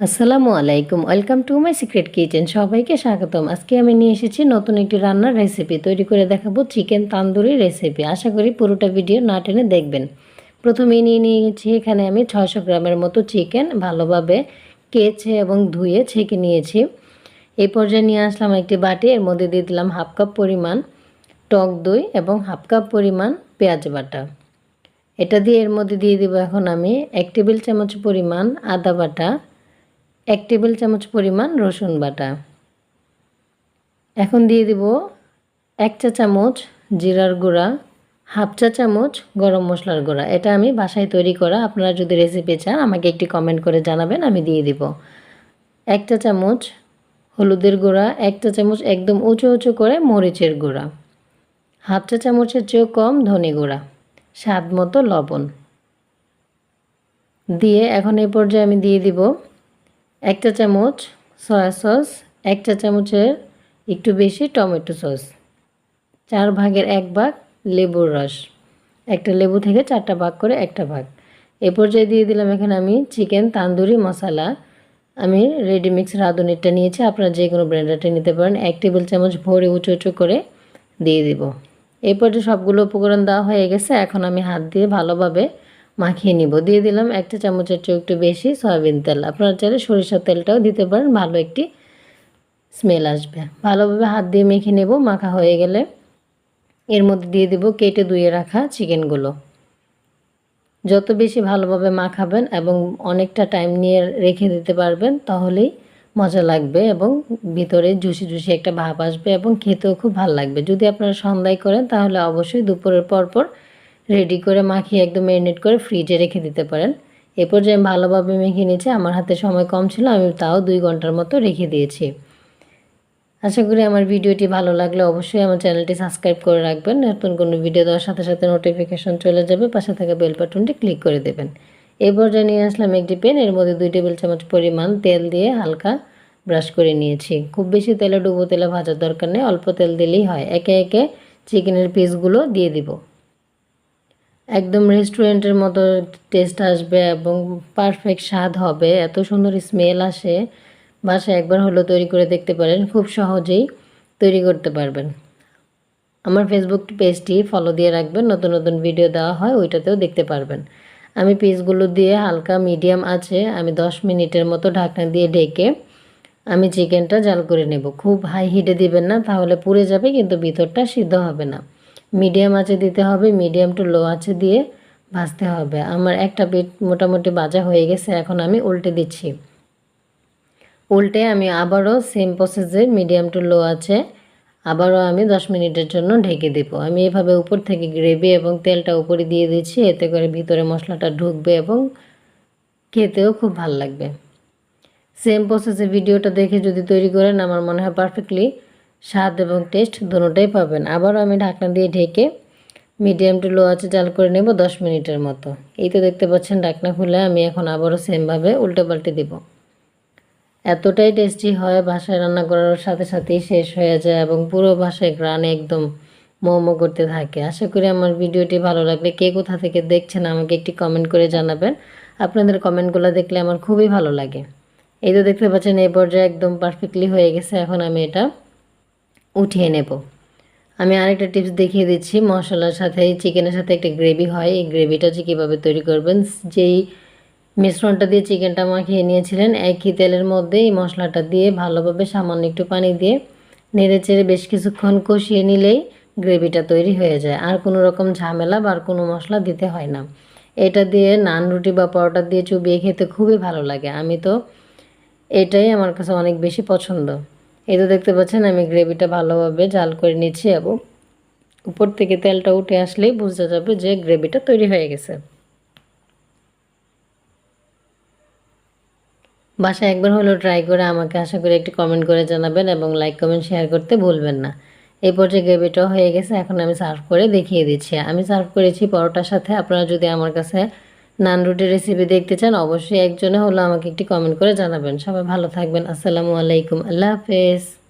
আসসালামু আলাইকুম। Welcome to my secret kitchen সবাইকে স্বাগতম। আজকে আমি নিয়ে এসেছি নতুন একটি রান্নার রেসিপি তৈরি করে দেখাবো চিকেন তান্দুরি রেসিপি আশা করি পুরোটা ভিডিও না টেনে দেখবেন। প্রথমে নিয়ে নিয়েছি এখানে আমি ছয়শো গ্রামের মতো চিকেন ভালোভাবে কেচে এবং ধুয়ে ছেঁকে নিয়েছি। এই পর্যায়ে নিয়ে আসলাম একটি বাটি। এর মধ্যে দিয়ে দিলাম হাফ কাপ পরিমাণ টক দই এবং হাফ কাপ পরিমাণ পেঁয়াজ বাটা। এটা দিয়ে এর মধ্যে দিয়ে দিব এখন আমি এক টেবিল চামচ পরিমাণ আদা বাটা। এক টেবিল চামচ পরিমাণ রসুন বাটা। এখন দিয়ে দিব এক চা চামচ জিরার গুঁড়া, হাফ চা চামচ গরম মশলার গুঁড়া। এটা আমি বাসায় তৈরি করা। আপনারা যদি রেসিপি চান, আমাকে একটি কমেন্ট করে জানাবেন, আমি দিয়ে দিব। এক চা চামচ হলুদের গুঁড়া, এক চা চামচ একদম উঁচু উঁচু করে মরিচের গুঁড়া, হাফ চা চামচের চেয়েও কম ধনে গুঁড়া, স্বাদ মতো লবণ। দিয়ে এখন এই পর্যায়ে আমি দিয়ে দিব এক চা চামচ সয়া সস এক চা চামচের একটু বেশি টমেটো সস চার ভাগের এক ভাগ লেবুর রস, একটা লেবু থেকে চারটা ভাগ করে একটা ভাগ। এ পর্যায়ে দিয়ে দিলাম এখানে আমি চিকেন তান্দুরি মশলা। আমি রেডিমিক্স রাঁধুনিটা নিয়েছি, আপনারা যে কোনো ব্র্যান্ডারটা নিতে পারেন। এক টেবিল চামচ ভরে উঁচু উঁচু করে দিয়ে দিব। এই পর্যায়ে সবগুলো উপকরণ দেওয়া হয়ে গেছে, এখন আমি হাত দিয়ে ভালোভাবে মাখিয়ে নিব। দিয়ে দিলাম একটা চামচের চেয়ে একটু বেশি সয়াবিন তেল। আপনারা চাইলে সরিষার তেলটাও দিতে পারেন, ভালো একটি স্মেল আসবে। ভালোভাবে হাত দিয়ে মেখে নেব, মাখা হয়ে গেলে। এর মধ্যে দিয়ে দেব কেটে ধুয়ে রাখা চিকেনগুলো। যত বেশি ভালোভাবে মাখাবেন এবং অনেকটা টাইম নিয়ে রেখে দিতে পারবেন, তাহলেই মজা লাগবে এবং ভিতরে জুসি জুসি একটা ভাব আসবে এবং খেতেও খুব ভালো লাগবে। যদি আপনারা সন্ধ্যায় করেন, তাহলে অবশ্যই দুপুরের পর পর রেডি করে মাখিয়ে একদম ম্যারিনেট করে ফ্রিজে রেখে দিতে পারেন। এ পর্যায়ে আমি ভালোভাবে মেখে নিয়েছি। আমার হাতে সময় কম ছিল, আমি তাও দুই ঘণ্টার মতো রেখে দিয়েছি। আশা করি আমার ভিডিওটি ভালো লাগলে অবশ্যই আমার চ্যানেলটি সাবস্ক্রাইব করে রাখবেন। নতুন কোনো ভিডিও দেওয়ার সাথে সাথে নোটিফিকেশন চলে যাবে। পাশে থাকা বেল বাটনটি ক্লিক করে দেবেন। এই পর্যায়ে নিয়ে আসলাম একটি পেন এর মধ্যে দুই টেবিল চামচ পরিমাণ তেল দিয়ে হালকা ব্রাশ করে নিয়েছি। খুব বেশি তেলে ডুবো তেলে ভাজার দরকার নেই, অল্প তেল দিলেই হয়। একে একে চিকেনের পিসগুলো দিয়ে দিব। একদম রেস্টুরেন্টের মতো টেস্ট আসবে এবং পারফেক্ট স্বাদ হবে। এত সুন্দর স্মেল আসে। বাসায় একবার হলো তৈরি করে দেখতে পারেন। খুব সহজেই তৈরি করতে পারবেন। আমার ফেসবুক পেজটি ফলো দিয়ে রাখবেন। নতুন নতুন ভিডিও দেওয়া হয়, ওইটাতেও দেখতে পারবেন। আমি পিসগুলো দিয়ে হালকা মিডিয়াম আছে, আমি দশ মিনিটের মতো ঢাকনা দিয়ে ঢেকে আমি চিকেনটা জাল করে নেব। খুব হাই হিটে দিবেন না, তাহলে পুড়ে যাবে, কিন্তু ভিতরটা সিদ্ধ হবে না। মিডিয়াম আঁচে দিতে হবে, মিডিয়াম টু লো আঁচে দিয়ে ভাজতে হবে। আমার একটা পিঠ মোটামুটি ভাজা হয়ে গেছে, এখন আমি উল্টে দিচ্ছি। উল্টে আমি আবারও সেম প্রসেসে মিডিয়াম টু লো আছে, আবারও আমি দশ মিনিটের জন্য ঢেকে দেব। আমি এভাবে উপর থেকে গ্রেভি এবং তেলটা উপরে দিয়ে দিচ্ছি, এতে করে ভিতরে মশলাটা ঢুকবে এবং খেতেও খুব ভালো লাগবে। সেম প্রসেসে ভিডিওটা দেখে যদি তৈরি করেন, আমার মনে হয় পারফেক্টলি স্বাদ এবং টেস্ট দুটোটাই পাবেন। আবারও আমি ঢাকনা দিয়ে ঢেকে মিডিয়াম টু লো আছে জাল করে নেব দশ মিনিটের মতো। এই তো দেখতে পাচ্ছেন ঢাকনা খুলে আমি এখন আবারও সেমভাবে উল্টে পাল্টে দেব। এতটাই টেস্টি হয় বাসায় রান্না করার সাথে সাথেই শেষ হয়ে যায় এবং পুরো বাসায় গ্রানে একদম মোমো করতে থাকে। আশা করি আমার ভিডিওটি ভালো লাগলে কে কোথা থেকে দেখছেন আমাকে একটি কমেন্ট করে জানাবেন। আপনাদের কমেন্টগুলো দেখলে আমার খুবই ভালো লাগে। এই তো দেখতে পাচ্ছেন এই পর্যায়ে একদম পারফেক্টলি হয়ে গেছে। এখন আমি এটা উঠিয়ে নেব। আমি আরেকটা টিপস দেখিয়ে দিচ্ছি। মশলার সাথে চিকেনের সাথে একটা গ্রেভি হয়। এই গ্রেভিটা যে কীভাবে তৈরি করবেন? যেই মিশ্রণটা দিয়ে চিকেনটা মাখিয়ে নিয়েছিলেন, একই তেলের মধ্যে এই মশলাটা দিয়ে ভালোভাবে সামান্য একটু পানি দিয়ে নেড়ে চেড়ে বেশ কিছুক্ষণ কষিয়ে নিলেই গ্রেভিটা তৈরি হয়ে যায়। আর কোনো রকম ঝামেলা বা আর কোনো মশলা দিতে হয় না। এটা দিয়ে নান, রুটি বা পরোটা দিয়ে চুবিয়ে খেতে খুবই ভালো লাগে। আমি তো এটাই আমার কাছে অনেক বেশি পছন্দ। এই তো দেখতে পাচ্ছেন, আমি গ্রেভিটা ভালোভাবে জাল করে নিচ্ছি এবং উপর থেকে তেলটা উঠে আসলেই বোঝা যাবে যে গ্রেভিটা তৈরি হয়ে গেছে। বাসায় একবার হলেও ট্রাই করে আমাকে আশা করি একটি কমেন্ট করে জানাবেন এবং লাইক, কমেন্ট, শেয়ার করতে ভুলবেন না। এই পর্যায়ে গ্রেভিটাও হয়ে গেছে, এখন আমি সার্ভ করে দেখিয়ে দিচ্ছি। আমি সার্ভ করেছি পরোটার সাথে, আপনারা যদি আমার কাছে নান রুটির রেসিপি দেখতে চান, অবশ্যই একজনে হলো আমাকে একটি কমেন্ট করে জানাবেন। সবাই ভালো থাকবেন। আসসালামু আলাইকুম। আল্লাহ হাফেজ।